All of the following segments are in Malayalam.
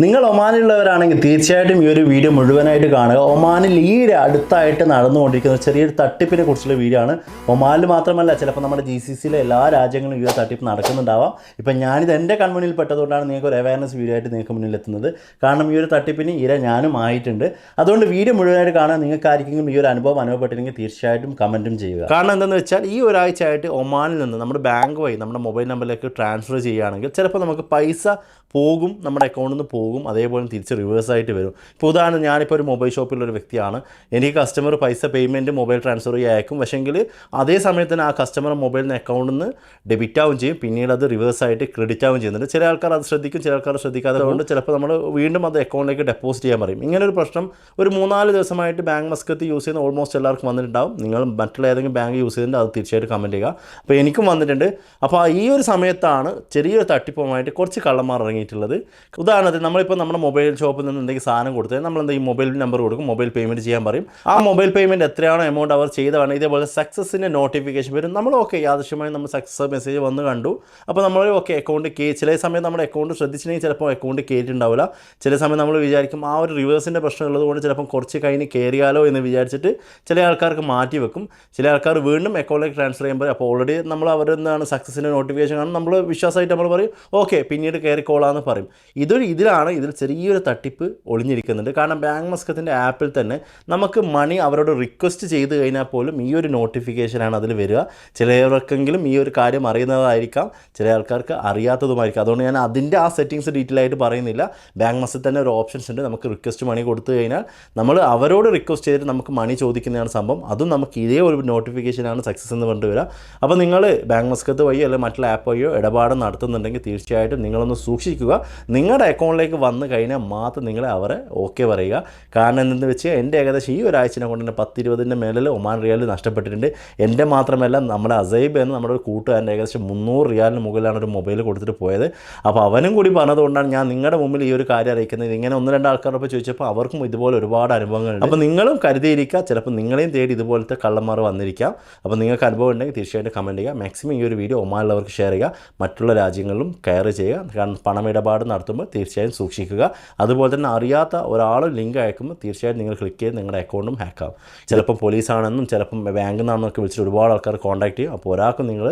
നിങ്ങൾ ഒമാനിലുള്ളവരാണെങ്കിൽ തീർച്ചയായിട്ടും ഈ ഒരു വീഡിയോ മുഴുവനായിട്ട് കാണുക. ഒമാനിൽ ഈ അടുത്തായിട്ട് നടന്നുകൊണ്ടിരിക്കുന്ന ചെറിയൊരു തട്ടിപ്പിനെ കുറിച്ചുള്ള വീഡിയോ ആണ്. ഒമാനിൽ മാത്രമല്ല ചിലപ്പോൾ നമ്മുടെ ജി സി സിയിലെ എല്ലാ രാജ്യങ്ങളും ഈ ഒരു തട്ടിപ്പ് നടക്കുന്നുണ്ടാവാം. ഇപ്പം ഞാനിത് എന്റെ കൺമുന്നിൽ പെട്ടതുകൊണ്ടാണ് നിങ്ങൾക്ക് ഒരു അവയർനെസ് വീഡിയോ ആയിട്ട് നിങ്ങൾക്ക് മുന്നിൽ എത്തുന്നത്. കാരണം ഈ ഒരു തട്ടിപ്പിന് ഇര ഞാനും ആയിട്ടുണ്ട്. അതുകൊണ്ട് വീഡിയോ മുഴുവനായിട്ട് കാണാൻ നിങ്ങൾക്ക് ആർക്കെങ്കിലും ഈ ഒരു അനുഭവം അനുഭവപ്പെട്ടില്ലെങ്കിൽ തീർച്ചയായിട്ടും കമന്റും ചെയ്യുക. കാരണം എന്താണെന്ന് വെച്ചാൽ ഈ ഒരാഴ്ചയായിട്ട് ഒമാനിൽ നിന്ന് നമ്മുടെ ബാങ്ക് വഴി നമ്മുടെ മൊബൈൽ നമ്പറിലേക്ക് ട്രാൻസ്ഫർ ചെയ്യുകയാണെങ്കിൽ ചിലപ്പോൾ നമുക്ക് പൈസ പോകും നമ്മുടെ അക്കൗണ്ടിൽ നിന്ന് പോകും അതേപോലെ തിരിച്ച് റിവേഴ്സ് ആയിട്ട് വരും. ഇപ്പോൾ ഉദാഹരണം ഞാനിപ്പോൾ ഒരു മൊബൈൽ ഷോപ്പിലുള്ളൊരു വ്യക്തിയാണ്. എനിക്ക് കസ്റ്റമർ പൈസ പേയ്മെന്റ് മൊബൈൽ ട്രാൻസ്ഫർ ചെയ്ത് അയക്കും. പക്ഷേങ്കിൽ അതേ സമയത്ത് തന്നെ ആ കസ്റ്റമർ മൊബൈൽ നിന്ന് അക്കൗണ്ടിൽ നിന്ന് ഡെബിറ്റ് ആവും ചെയ്യും. പിന്നീട് അത് റിവേഴ്സ് ആയിട്ട് ക്രെഡിറ്റ് ആവും ചെയ്യുന്നുണ്ട് ചില ആൾക്കാർ അത് ശ്രദ്ധിക്കും ചില ആൾക്കാർ ശ്രദ്ധിക്കാതെ കൊണ്ട് ചിലപ്പോൾ നമ്മൾ വീണ്ടും അത് അക്കൗണ്ടിലേക്ക് ഡെപ്പോസിറ്റ് ചെയ്യാൻ പറയും. ഇങ്ങനെ ഒരു പ്രശ്നം ഒരു മൂന്നാൽ ദിവസമായിട്ട് ബാങ്ക് മസ്കത്ത് യൂസ് ചെയ്യുന്ന ഓൾമോസ്റ്റ് എല്ലാവർക്കും വന്നിട്ടുണ്ടാവും. നിങ്ങൾ മറ്റുള്ള ഏതെങ്കിലും ബാങ്ക് യൂസ് ചെയ്യുന്നുണ്ട് അത് തീർച്ചയായിട്ടും കമന്റ് ചെയ്യുക. അപ്പോൾ എനിക്കും വന്നിട്ടുണ്ട്. അപ്പോൾ ഈ ഒരു സമയത്താണ് ചെറിയൊരു തട്ടിപ്പുമായിട്ട് കുറച്ച് കള്ളന്മാർ ഇറങ്ങിയിട്ടുള്ളത്. ഉദാഹരണത്തിന് നമ്മളിപ്പോൾ നമ്മുടെ മൊബൈൽ ഷോപ്പിൽ നിന്ന് എന്തെങ്കിലും സാധനം കൊടുത്താൽ നമ്മൾ എന്തെങ്കിലും മൊബൈൽ നമ്പർ കൊടുക്കും മൊബൈൽ പേയ്മെന്റ് ചെയ്യാൻ പറയും. ആ മൊബൈൽ പേയ്മെന്റ് എത്രയാണോ എമൗണ്ട് അവർ ചെയ്തതാണ് ഇതേപോലെ സക്സസിന്റെ നോട്ടിഫിക്കേഷൻ വരും. നമ്മൾ ഓക്കെ യാദൃശ്യമായി നമ്മൾ സക്സസ് മെസ്സേജ് വന്ന് കണ്ടു. അപ്പോൾ നമ്മൾ ഓക്കെ അക്കൗണ്ട് കേ ചില സമയം നമ്മുടെ അക്കൗണ്ട് ശ്രദ്ധിച്ചില്ലെങ്കിൽ ചിലപ്പോൾ അക്കൗണ്ട് കയറ്റിണ്ടാവില്ല ചില സമയം നമ്മൾ വിചാരിക്കും ആ ഒരു റിവേഴ്സിന്റെ പ്രശ്നം ഉള്ളതുകൊണ്ട് ചിലപ്പം കുറച്ച് കഴിഞ്ഞ് കയറിയാലോ എന്ന് വിചാരിച്ചിട്ട് ചില ആൾക്കാർക്ക് മാറ്റി വെക്കും. ചില ആൾക്കാർ വീണ്ടും അക്കൗണ്ടിലേക്ക് ട്രാൻസ്ഫർ ചെയ്യുമ്പോൾ അപ്പോൾ ഓൾറെഡി നമ്മൾ അവരെന്താണ് നിന്നാണ് സക്സസിന്റെ നോട്ടിഫിക്കേഷൻ കാണും നമ്മൾ വിശ്വാസമായിട്ട് നമ്മൾ പറയും ഓക്കെ പിന്നീട് കയറിക്കോളാം എന്ന് പറയും. ഇതൊരു ഇതിലാണ് ഇതിൽ ചെറിയൊരു തട്ടിപ്പ് ഒളിഞ്ഞിരിക്കുന്നുണ്ട് കാരണം ബാങ്ക് മസ്കത്തിന്റെ ആപ്പിൽ തന്നെ നമുക്ക് മണി അവരോട് റിക്വസ്റ്റ് ചെയ്ത് കഴിഞ്ഞാൽ പോലും ഈ ഒരു നോട്ടിഫിക്കേഷനാണ് അതിൽ വരിക. ചിലവർക്കെങ്കിലും ഈ ഒരു കാര്യം അറിയുന്നതായിരിക്കാം ചില ആൾക്കാർക്ക് അറിയാത്തതുമായിരിക്കാം. അതുകൊണ്ട് ഞാൻ അതിന്റെ ആ സെറ്റിങ്സ് ഡീറ്റെയിൽ ആയിട്ട് പറയുന്നില്ല. ബാങ്ക് മസ്കത്ത് തന്നെ ഒരു ഓപ്ഷൻസ് ഉണ്ട്. നമുക്ക് റിക്വസ്റ്റ് മണി കൊടുത്തു കഴിഞ്ഞാൽ നമ്മൾ അവരോട് റിക്വസ്റ്റ് ചെയ്തിട്ട് നമുക്ക് മണി ചോദിക്കുന്നതാണ് സംഭവം. അതും നമുക്ക് ഇതേ ഒരു നോട്ടിഫിക്കേഷനാണ് സക്സസ് എന്ന് പറഞ്ഞിട്ട് വരിക. അപ്പോൾ നിങ്ങൾ ബാങ്ക് മസ്കത്ത് വഴിയോ അല്ലെങ്കിൽ മറ്റുള്ള ആപ്പ് വഴിയോ ഇടപാട് നടത്തുന്നുണ്ടെങ്കിൽ തീർച്ചയായിട്ടും നിങ്ങളൊന്ന് സൂക്ഷിക്കുക. നിങ്ങളുടെ അക്കൗണ്ടിലേക്ക് വന്നു കഴിഞ്ഞാൽ മാത്രം നിങ്ങൾ അവരെ ഓക്കെ പറയുക. കാരണം എന്തെന്ന് വെച്ചാൽ എന്റെ ഏകദേശം ഈ ഒരാഴ്ചനെ കൊണ്ട് തന്നെ പത്തിരുപതിന്റെ മേലിൽ ഒമാൻ റിയാൽ നഷ്ടപ്പെട്ടിട്ടുണ്ട്. എന്റെ മാത്രമല്ല നമ്മുടെ അസൈബ് എന്ന് നമ്മുടെ ഒരു കൂട്ടുകാരന്റെ ഏകദേശം മുന്നൂറ് റിയാലിന് മുകളിലാണ് ഒരു മൊബൈൽ കൊടുത്തിട്ട് പോയത്. അപ്പോൾ അവനും കൂടി പറഞ്ഞതുകൊണ്ടാണ് ഞാൻ നിങ്ങളുടെ മുമ്പിൽ ഈ ഒരു കാര്യം അറിയിക്കുന്നത്. ഇങ്ങനെ ഒന്ന് രണ്ട് ആൾക്കാരോട് ചോദിച്ചപ്പോൾ അവർക്കും ഇതുപോലെ ഒരുപാട് അനുഭവങ്ങളുണ്ട്. അപ്പോൾ നിങ്ങളും കരുതിയിരിക്കുക ചിലപ്പോൾ നിങ്ങളെയും തേടി ഇതുപോലത്തെ കള്ളന്മാർ വന്നിരിക്കാം. അപ്പോൾ നിങ്ങൾക്ക് അനുഭവം ഉണ്ടെങ്കിൽ തീർച്ചയായിട്ടും കമന്റ് ചെയ്യുക. മാക്സിമം ഈ ഒരു വീഡിയോ ഒമാനുള്ളവർക്ക് ഷെയർ ചെയ്യുക. മറ്റുള്ള രാജ്യങ്ങളിലും കെയർ ചെയ്യുക. കാരണം പണമിടപാട് നടത്തുമ്പോൾ തീർച്ചയായും സൂക്ഷിക്കുക. അതുപോലെ തന്നെ അറിയാത്ത ഒരാൾ ലിങ്ക് അയക്കുമ്പോൾ തീർച്ചയായും നിങ്ങൾ ക്ലിക്ക് ചെയ്ത് നിങ്ങളുടെ അക്കൗണ്ടും ഹാക്കാവും ചിലപ്പം പോലീസാണെന്നും ചിലപ്പം ബാങ്കിൽ നിന്നാണെന്നൊക്കെ വിളിച്ചിട്ട് ഒരുപാട് ആൾക്കാർ കോൺടാക്ട് ചെയ്യും. അപ്പോൾ ഒരാൾക്കും നിങ്ങൾ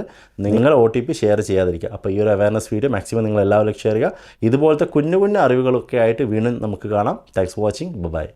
നിങ്ങളുടെ ഒ ടി പി ഷെയർ ചെയ്യാതിരിക്കുക. അപ്പോൾ ഈ ഒരു അവയർനെസ് വീഡിയോ മാക്സിമം നിങ്ങൾ എല്ലാവരും ഷെയർ ചെയ്യുക. ഇതുപോലത്തെ കുഞ്ഞു കുഞ്ഞു അറിവുകളൊക്കെ ആയിട്ട് വീണ്ടും നമുക്ക് കാണാം. Thanks for watching bye